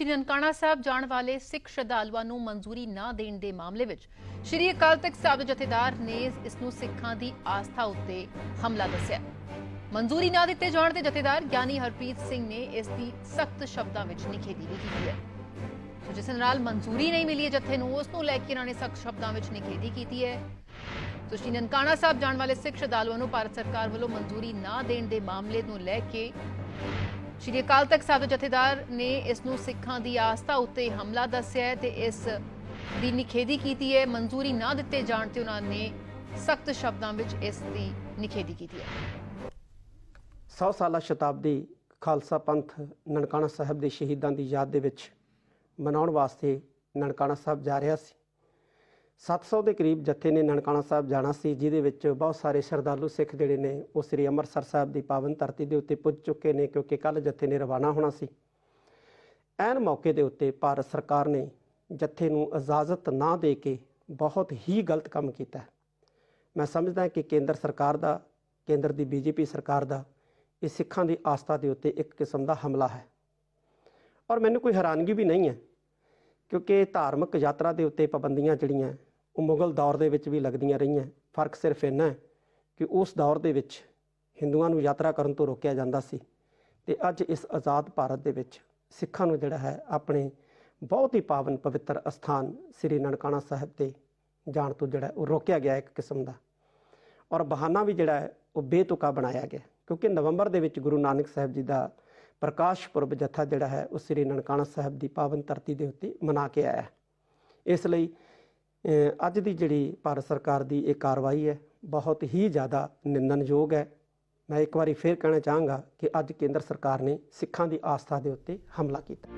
ਸ਼੍ਰੀ ਨਨਕਾਣਾ ਸਾਹਿਬ ਜਾਣ ਵਾਲੇ ਸਿੱਖ ਸ਼ਰਧਾਲੂਆਂ ਨੂੰ ਮਨਜ਼ੂਰੀ ਨਾ ਦੇਣ ਦੇ ਮਾਮਲੇ ਵਿੱਚ ਸ਼੍ਰੀ ਅਕਾਲ ਤਖਤ ਸਾਹਿਬ ਦੇ ਜਥੇਦਾਰ ਨੇ ਇਸ ਨੂੰ ਸਿੱਖਾਂ ਦੀ ਆਸਥਾ ਉੱਤੇ ਹਮਲਾ ਦੱਸਿਆ। ਮਨਜ਼ੂਰੀ ਨਾ ਦਿੱਤੇ ਜਾਣ ਤੇ ਜਥੇਦਾਰ ਗਿਆਨੀ ਹਰਪ੍ਰੀਤ ਸਿੰਘ ਨੇ ਇਸ ਦੀ ਸਖਤ ਸ਼ਬਦਾਂ ਵਿੱਚ ਨਿਖੇਧੀ ਵੀ ਕੀਤੀ ਹੈ। ਸੋ ਜਿਸ ਨਾਲ ਮਨਜ਼ੂਰੀ ਨਹੀਂ ਮਿਲੀ ਹੈ ਜਥੇ ਨੂੰ, ਉਸ ਨੂੰ ਲੈ ਕੇ ਇਹਨਾਂ ਨੇ ਸਖਤ ਸ਼ਬਦਾਂ ਵਿੱਚ ਨਿਖੇਧੀ ਕੀਤੀ ਹੈ। ਸੋ ਸ਼੍ਰੀ ਨਨਕਾਣਾ ਸਾਹਿਬ ਜਾਣ ਵਾਲੇ ਸਿੱਖ ਸ਼ਰਧਾਲੂਆਂ ਨੂੰ ਭਾਰਤ ਸਰਕਾਰ ਵੱਲੋਂ ਮਨਜ਼ੂਰੀ ਨਾ ਦੇਣ ਦੇ ਮਾਮਲੇ ਨੂੰ ਲੈ ਕੇ ਸ਼੍ਰੀ ਅਕਾਲ ਤਖਤ ਸਾਹਿਬ ਦੇ ਜਥੇਦਾਰ ਨੇ ਇਸ ਨੂੰ ਸਿੱਖਾਂ ਦੀ ਆਸਥਾ ਉੱਤੇ ਹਮਲਾ ਦੱਸਿਆ ਹੈ ਤੇ ਇਸ ਦੀ ਨਿਖੇਧੀ ਕੀਤੀ ਹੈ। ਮਨਜ਼ੂਰੀ ਨਾ ਦਿੱਤੇ ਜਾਣ ਤੇ ਉਹਨਾਂ ਨੇ ਸਖਤ ਸ਼ਬਦਾਂ ਵਿੱਚ ਇਸ ਦੀ ਨਿਖੇਧੀ ਕੀਤੀ ਹੈ। 100 ਸਾਲਾ ਸ਼ਤਾਬਦੀ ਖਾਲਸਾ ਪੰਥ ਨਨਕਾਣਾ ਸਾਹਿਬ ਦੇ ਸ਼ਹੀਦਾਂ ਦੀ ਯਾਦ ਦੇ ਵਿੱਚ ਮਨਾਉਣ ਵਾਸਤੇ ਨਨਕਾਣਾ ਸਾਹਿਬ ਜਾ ਰਿਹਾ ਸੀ। 700 ਦੇ ਕਰੀਬ ਜਥੇ ਨੇ ਨਨਕਾਣਾ ਸਾਹਿਬ ਜਾਣਾ ਸੀ, ਜਿਹਦੇ ਵਿੱਚ ਬਹੁਤ ਸਾਰੇ ਸ਼ਰਧਾਲੂ ਸਿੱਖ ਜਿਹੜੇ ਨੇ, ਉਹ ਸ੍ਰੀ ਅੰਮ੍ਰਿਤਸਰ ਸਾਹਿਬ ਦੀ ਪਾਵਨ ਧਰਤੀ ਦੇ ਉੱਤੇ ਪੁੱਜ ਚੁੱਕੇ ਨੇ, ਕਿਉਂਕਿ ਕੱਲ ਜਥੇ ਨੇ ਰਵਾਨਾ ਹੋਣਾ ਸੀ। ਐਨ ਮੌਕੇ ਦੇ ਉੱਤੇ ਭਾਰਤ ਸਰਕਾਰ ਨੇ ਜਥੇ ਨੂੰ ਇਜਾਜ਼ਤ ਨਾ ਦੇ ਕੇ ਬਹੁਤ ਹੀ ਗਲਤ ਕੰਮ ਕੀਤਾ ਮੈਂ ਸਮਝਦਾ ਕਿ ਕੇਂਦਰ ਸਰਕਾਰ ਦਾ, ਕੇਂਦਰ ਦੀ ਬੀਜੇਪੀ ਸਰਕਾਰ ਦਾ, ਇਹ ਸਿੱਖਾਂ ਦੀ ਆਸਥਾ ਦੇ ਉੱਤੇ ਇੱਕ ਕਿਸਮ ਦਾ ਹਮਲਾ ਹੈ। ਔਰ ਮੈਨੂੰ ਕੋਈ ਹੈਰਾਨਗੀ ਵੀ ਨਹੀਂ ਹੈ, ਕਿਉਂਕਿ ਧਾਰਮਿਕ ਯਾਤਰਾ ਦੇ ਉੱਤੇ ਪਾਬੰਦੀਆਂ ਜਿਹੜੀਆਂ ਉਹ ਮੁਗਲ ਦੌਰ ਦੇ ਵਿੱਚ ਵੀ ਲੱਗਦੀਆਂ ਰਹੀਆਂ। ਫ਼ਰਕ ਸਿਰਫ ਇੰਨਾ ਹੈ ਕਿ ਉਸ ਦੌਰ ਦੇ ਵਿੱਚ ਹਿੰਦੂਆਂ ਨੂੰ ਯਾਤਰਾ ਕਰਨ ਤੋਂ ਰੋਕਿਆ ਜਾਂਦਾ ਸੀ ਤੇ ਅੱਜ ਇਸ ਆਜ਼ਾਦ ਭਾਰਤ ਦੇ ਵਿੱਚ ਸਿੱਖਾਂ ਨੂੰ ਜਿਹੜਾ ਹੈ ਆਪਣੇ ਬਹੁਤ ਹੀ ਪਾਵਨ ਪਵਿੱਤਰ ਅਸਥਾਨ ਸ੍ਰੀ ਨਨਕਾਣਾ ਸਾਹਿਬ ਤੇ ਜਾਣ ਤੋਂ ਜਿਹੜਾ ਉਹ ਰੋਕਿਆ ਗਿਆ ਇੱਕ ਕਿਸਮ ਦਾ। ਔਰ ਬਹਾਨਾ ਵੀ ਜਿਹੜਾ ਹੈ ਉਹ ਬੇਤੁਕਾ ਬਣਾਇਆ ਗਿਆ ਕਿਉਂਕਿ ਨਵੰਬਰ ਦੇ ਵਿੱਚ ਗੁਰੂ ਨਾਨਕ ਸਾਹਿਬ ਜੀ ਦਾ ਪ੍ਰਕਾਸ਼ ਪੁਰਬ ਜਥਾ ਜਿਹੜਾ ਹੈ ਉਹ ਸ੍ਰੀ ਨਨਕਾਣਾ ਸਾਹਿਬ ਦੀ ਪਾਵਨ ਧਰਤੀ ਦੇ ਉੱਤੇ ਮਨਾ ਕੇ ਆਇਆ। ਇਸ ਲਈ ਅੱਜ ਦੀ ਜਿਹੜੀ ਭਾਰਤ ਸਰਕਾਰ ਦੀ ਇਹ ਕਾਰਵਾਈ ਹੈ, ਬਹੁਤ ਹੀ ਜ਼ਿਆਦਾ ਨਿੰਦਣਯੋਗ ਹੈ। ਮੈਂ ਇੱਕ ਵਾਰੀ ਫੇਰ ਕਹਿਣਾ ਚਾਹਾਂਗਾ ਕਿ ਅੱਜ ਕੇਂਦਰ ਸਰਕਾਰ ਨੇ ਸਿੱਖਾਂ ਦੀ ਆਸਥਾ ਦੇ ਉੱਤੇ ਹਮਲਾ ਕੀਤਾ।